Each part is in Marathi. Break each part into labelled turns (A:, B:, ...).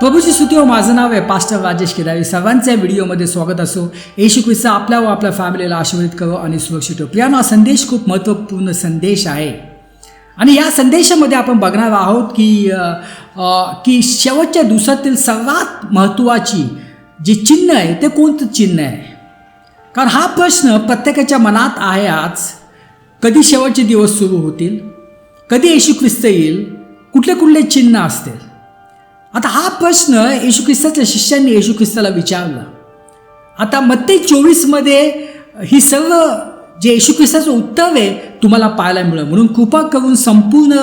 A: प्रभूची स्तुती हो. माझं नाव आहे पास्टर राजेश केदारी. सर्वांच्या व्हिडिओमध्ये स्वागत असो. येशू ख्रिस्त आपल्या व आपल्या फॅमिलीला आशीर्वित करो आणि सुरक्षित ठेवो. प्रियानो हा संदेश खूप महत्त्वपूर्ण संदेश आहे. आणि या संदेशामध्ये आपण बघणार आहोत की की शेवटच्या दिवसातील सर्वात महत्त्वाची जे चिन्ह आहे ते कोणतं चिन्ह आहे? कारण हा प्रश्न प्रत्येकाच्या मनात आहे आज. कधी शेवटचे दिवस सुरू होतील? कधी येशू ख्रिस्त येईल? कुठले कुठले चिन्ह असतील? आता हा प्रश्न येशू ख्रिस्ताच्या शिष्यांनी येशू ख्रिस्ताला विचारला. आता मत्ते चोवीसमध्ये ही सर्व जे येशू ख्रिस्ताचं उत्तर आहे तुम्हाला पाहायला मिळेल. म्हणून कृपा करून संपूर्ण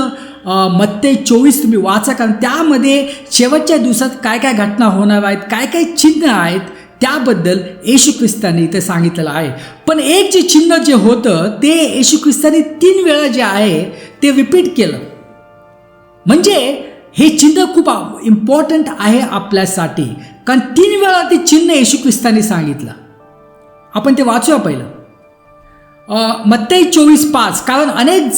A: मत्ते चोवीस तुम्ही वाचा कारण त्यामध्ये शेवटच्या दिवसात काय काय घटना होणार आहेत काय काय चिन्ह आहेत त्याबद्दल येशू ख्रिस्ताने इथे सांगितलेलं आहे. पण एक जे चिन्ह जे होतं ते येशू ख्रिस्ताने तीन वेळा जे आहे ते रिपीट केलं. म्हणजे हे चिन्ह खूप इम्पॉर्टंट आहे आपल्यासाठी. कारण तीन वेळा ते चिन्ह येशू ख्रिस्ताने सांगितलं. आपण ते वाचूया पहिलं. मत्तई चोवीस पाच कारण अनेक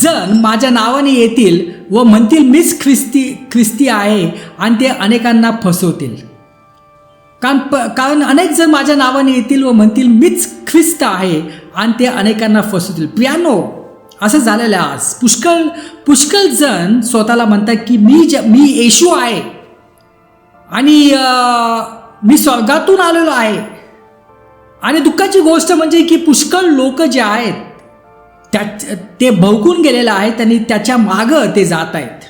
A: जण माझ्या नावाने येतील व म्हणतील मीच ख्रिस्ती ख्रिस्ती आहे आणि ते अनेकांना फसवतील. कारण प कारण अनेक जण माझ्या नावाने येतील व म्हणतील मीच ख्रिस्त आहे आणि ते अनेकांना फसवतील. पियानो असं झालेलं आहे आज. पुष्कळ पुष्कळ जण स्वतःला म्हणतात की मी ज मी येशू आहे. आणि मी स्वर्गातून आलेलो आहे. आणि दुःखाची गोष्ट म्हणजे की पुष्कळ लोक जे आहेत त्या ते भवकून गेलेलं आहे आणि त्याच्या मागं ते जात आहेत.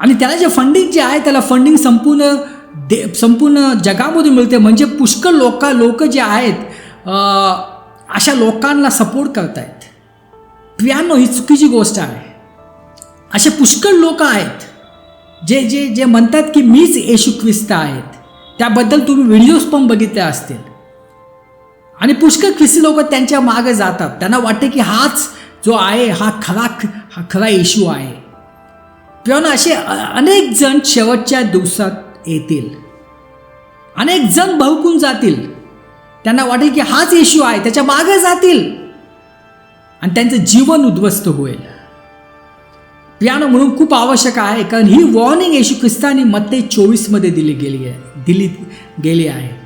A: आणि त्याला जे फंडिंग जे आहे त्याला फंडिंग संपूर्ण दे संपूर्ण जगामध्ये मिळते. म्हणजे पुष्कळ लोक लोक जे आहेत अशा लोकांना सपोर्ट करत आहेत प्रियानो ही चुकीची गोष्ट आहे. असे पुष्कळ लोक आहेत जे जे जे म्हणतात की मीच येशू ख्रिस्त आहेत. त्याबद्दल तुम्ही व्हिडिओज पण बघितले असतील. आणि पुष्कळ ख्रिस्ती लोक त्यांच्या मागे जातात. त्यांना वाटते की हाच जो आहे हा खरा हा खरा येशू आहे. किंवा असे अनेक जण शेवटच्या दिवसात येतील. अनेक जण बहुकून जातील. त्यांना वाटेल की हाच येशू आहे त्याच्यामागे जातील. आणि त्यांचं जीवन उद्ध्वस्त होईल. पियानो म्हणून खूप आवश्यक आहे कारण ही वॉर्निंग येशू ख्रिस्तानी मत्ते चोवीसमध्ये दिली गेली आहे दिली गेली आहे.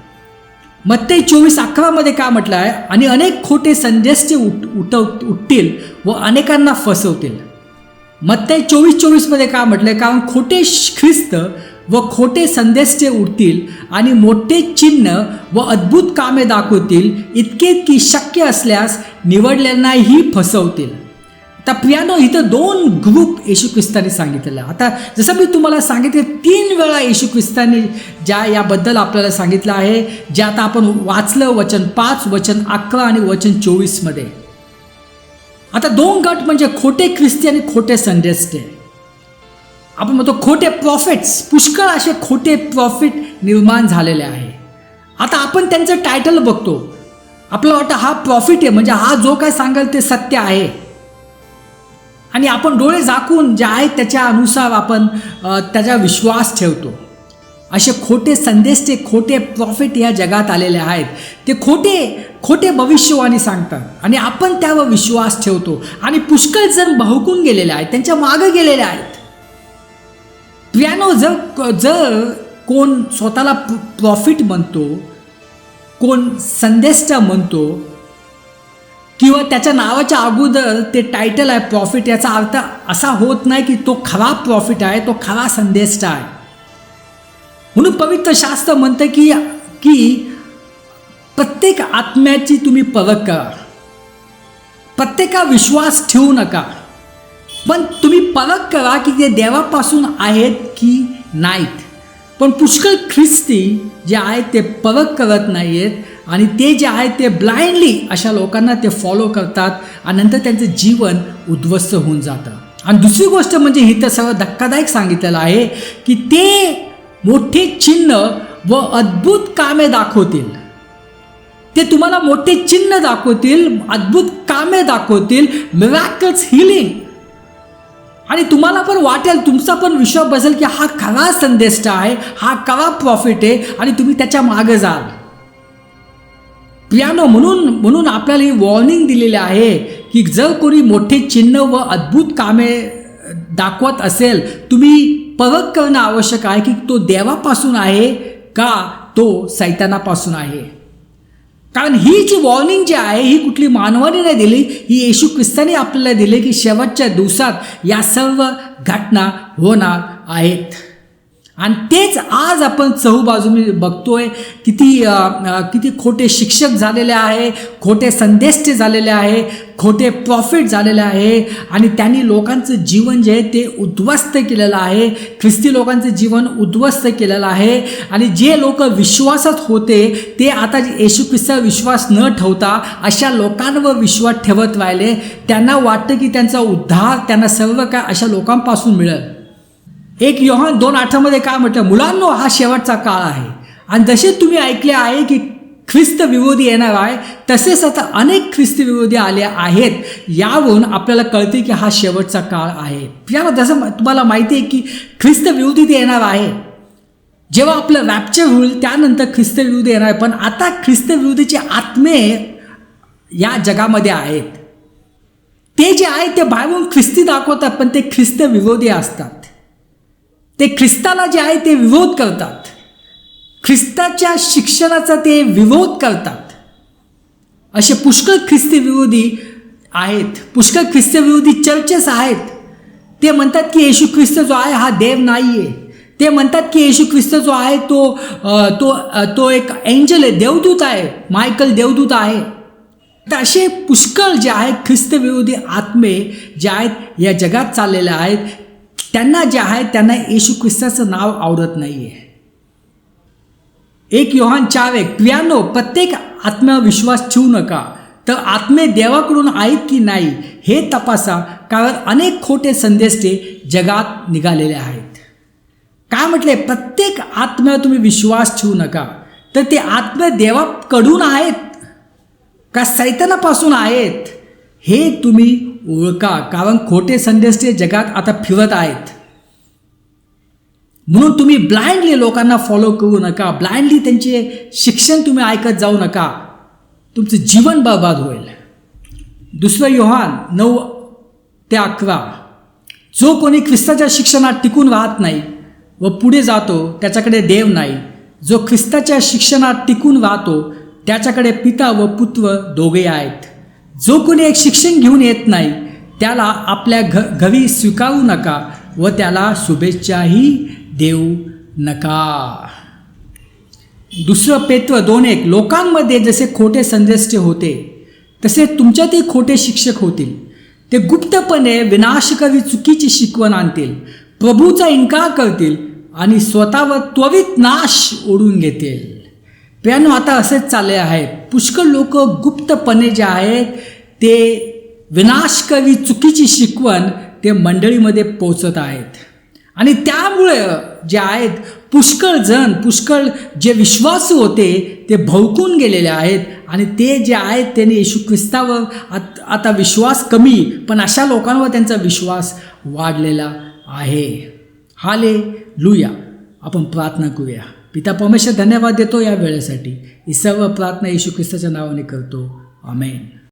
A: मत्ते चोवीस अकरामध्ये काय म्हटलं आहे? आणि अनेक खोटे संदेशचे उठ उठव उठतील व अनेकांना फसवतील. मत्ते चोवीस चोवीसमध्ये काय म्हटलं आहे? कारण खोटे ख्रिस्त व खोटे संदेशचे उठतील आणि मोठे चिन्ह व अद्भुत कामे दाखवतील इतके की शक्य असल्यास निवडलेल्यांनाही फसवतील. आता प्रियानो इथं दोन ग्रुप येशू ख्रिस्ताने सांगितलेलं आता जसं मी तुम्हाला सांगितले तीन वेळा येशू ख्रिस्ताने ज्या याबद्दल आपल्याला सांगितलं आहे जे आता आपण वाचलं वचन पाच वचन अकरा आणि वचन चोवीसमध्ये. आता दोन गट म्हणजे खोटे ख्रिस्ती आणि खोटे संदेष्टे आपण म्हणतो खोटे प्रॉफिट्स पुष्कळ असे खोटे प्रॉफिट निर्माण झालेले आहे. आता आपण त्यांचं टायटल बघतो. आपलं वाटतं हा प्रॉफिट आहे म्हणजे हा जो काय सांगाल ते सत्य आहे. आणि आपण डोळे झाकून जे आहेत त्याच्या अनुसार आपण त्याचा विश्वास ठेवतो. असे खोटे संदेश ते खोटे प्रॉफिट या जगात आलेले आहेत. ते खोटे खोटे भविष्यवाणी सांगतात. आणि आपण त्यावर विश्वास ठेवतो. आणि पुष्कळ जण बहुकून गेलेले आहेत त्यांच्या मागं गेलेले आहेत. प्रियानो जर जर कोण स्वतःला प्रॉफिट म्हणतो कोण संदेष्टा म्हणतो किंवा त्याच्या नावाच्या अगोदर ते टायटल आहे प्रॉफिट याचा अर्थ असा होत नाही की तो खरा प्रॉफिट आहे तो खरा संदेष्टा आहे. म्हणून पवित्र शास्त्र म्हणतं की की प्रत्येक आत्म्याची तुम्ही परख करा. प्रत्येका विश्वास ठेवू नका. पण तुम्ही परत करा की ते देवापासून आहेत की नाहीत. पण पुष्कळ ख्रिस्ती जे आहेत ते परख करत नाही आहेत आणि ते जे आहेत ते ब्लाइंडली अशा लोकांना ते फॉलो करतात आणि नंतर त्यांचं जीवन उद्ध्वस्त होऊन जातं. आणि दुसरी गोष्ट म्हणजे ही तर सर्व धक्कादायक सांगितलेलं आहे की ते मोठे चिन्ह व अद्भुत कामे दाखवतील. ते तुम्हाला मोठे चिन्ह दाखवतील अद्भुत कामे दाखवतील मिराकल्स हिलिंग आणि तुम्हाला पण वाटेल तुमचा पण विश्वास बसेल की हा खरा संदेष्ट आहे हा खरा प्रॉफिट आहे आणि तुम्ही त्याच्यामागे जाल. पियानो म्हणून म्हणून आपल्याला ही वॉर्निंग दिलेली आहे की जर कोणी मोठे चिन्ह व अद्भुत कामे दाखवत असेल तुम्ही परख करणं आवश्यक आहे की तो देवापासून आहे का तो सैतानापासून आहे? कारण ही जी वॉर्निंग जी आहे ही कुठली मानवाने नाही दिली ही येशू ख्रिस्ताने आपल्याला दिली की शेवटच्या दिवसात या सर्व घटना होणार आहेत. आणि तेच आज आपण चहूबाजूने बघतोय किती अ, अ, किती खोटे शिक्षक झालेले आहे खोटे संदेष्टे झालेले आहे खोटे प्रॉफिट झालेले आहे आणि त्यांनी लोकांचं जीवन जे आहे ते उद्ध्वस्त केलेलं आहे ख्रिस्ती लोकांचं जीवन उद्ध्वस्त केलेलं आहे आणि जे लोक विश्वासात होते ते आता येशू ख्रिस्ता विश्वास न ठेवता अशा लोकांवर विश्वास ठेवत राहिले. त्यांना वाटतं की त्यांचा उद्धार त्यांना सर्व काय अशा लोकांपासून मिळेल. एक योहान दोन आठमध्ये काय म्हटलं मुलांनो हा शेवटचा काळ आहे. आणि जसे तुम्ही ऐकले आहे की ख्रिस्त विरोधी येणार आहे तसेच आता अनेक ख्रिस्त विरोधी आले आहेत. यावरून आपल्याला कळते की हा शेवटचा काळ आहे. याला जसं तुम्हाला माहिती आहे की ख्रिस्त विरोधी ते येणार आहे. जेव्हा आपलं रॅप्चर होईल त्यानंतर ख्रिस्त विरोधी येणार आहे. पण आता ख्रिस्त विरोधीचे आत्मे या जगामध्ये आहेत. ते जे आहेत ते बाहेरून ख्रिस्ती दाखवतात पण ते ख्रिस्त विरोधी असतात. ते ख्रिस्ताला जे आहे ते विरोध करतात. ख्रिस्ताच्या शिक्षणाचा ते विरोध करतात. असे पुष्कळ ख्रिस्ती विरोधी आहेत. पुष्कळ ख्रिस्त विरोधी चर्चेस आहेत. ते म्हणतात की येशू ख्रिस्त जो आहे हा देव नाही आहे ते म्हणतात की येशू ख्रिस्त जो आहे तो तो तो एक एंजल आहे देवदूत आहे. मायकल देवदूत आहे. तर असे पुष्कळ जे आहेत ख्रिस्तविरोधी आत्मे जे आहेत या जगात चाललेले आहेत. त्यांना जे आहे त्यांना येशू ख्रिस्ताचं नाव आवडत नाही आहे एक योहान चार एक प्रियानो प्रत्येक आत्मविश्वास विश्वास ठेवू नका. तर आत्मे देवाकडून आहेत की नाही हे तपासा. कारण अनेक खोटे संदेश ते जगात निघालेले आहेत. काय म्हटले? प्रत्येक आत्म्यावर तुम्ही विश्वास ठेवू नका. तर ते आत्मे देवाकडून आहेत का सैतानापासून आहेत? हे तुम्ही ओळखा कारण खोटे संदेश ते जगात आता फिरत आहेत. म्हणून तुम्ही ब्लाइंडली लोकांना फॉलो करू नका. ब्लाइंडली त्यांचे शिक्षण तुम्ही ऐकत जाऊ नका. तुमचं जीवन बर्बाद होईल. दुसरं योहान नऊ ते अकरा. जो कोणी ख्रिस्ताच्या शिक्षणात टिकून राहत नाही व पुढे जातो त्याच्याकडे देव नाही. जो ख्रिस्ताच्या शिक्षणात टिकून राहतो त्याच्याकडे पिता व पुत्र दोघे आहेत. जो कोणी एक शिक्षण घेऊन येत नाही त्याला आपल्या घ घरी स्वीकारू नका व त्याला शुभेच्छाही देऊ नका. दुसरं पेत्व दोन एक लोकांमध्ये जसे खोटे संदेष्टे होते तसे तुमच्यातही खोटे शिक्षक होतील. ते गुप्तपणे विनाशकरी चुकीची शिकवण आणतील प्रभूचा इन्कार करतील आणि स्वतःवर त्वरित नाश ओढून घेतील. प्रियानो आता असेच चालले आहे. पुष्कळ लोक गुप्तपणे जे आहेत ते विनाशकारी चुकीची शिकवण ते मंडळीमध्ये पोचत आहेत. आणि त्यामुळे जे आहेत पुष्कळ जण पुष्कळ जे विश्वासू होते ते भौकून गेलेले आहेत. आणि ते जे आहेत त्यांनी येशू ख्रिस्तावर आत आता विश्वास कमी पण अशा लोकांवर त्यांचा विश्वास वाढलेला आहे. हाले लुया आपण प्रार्थना करूया. पिता परमेश्वर धन्यवाद देतो या वेळेसाठी. ही सर्व प्रार्थना येशू ख्रिस्ताच्या नावाने करतो. आमेन.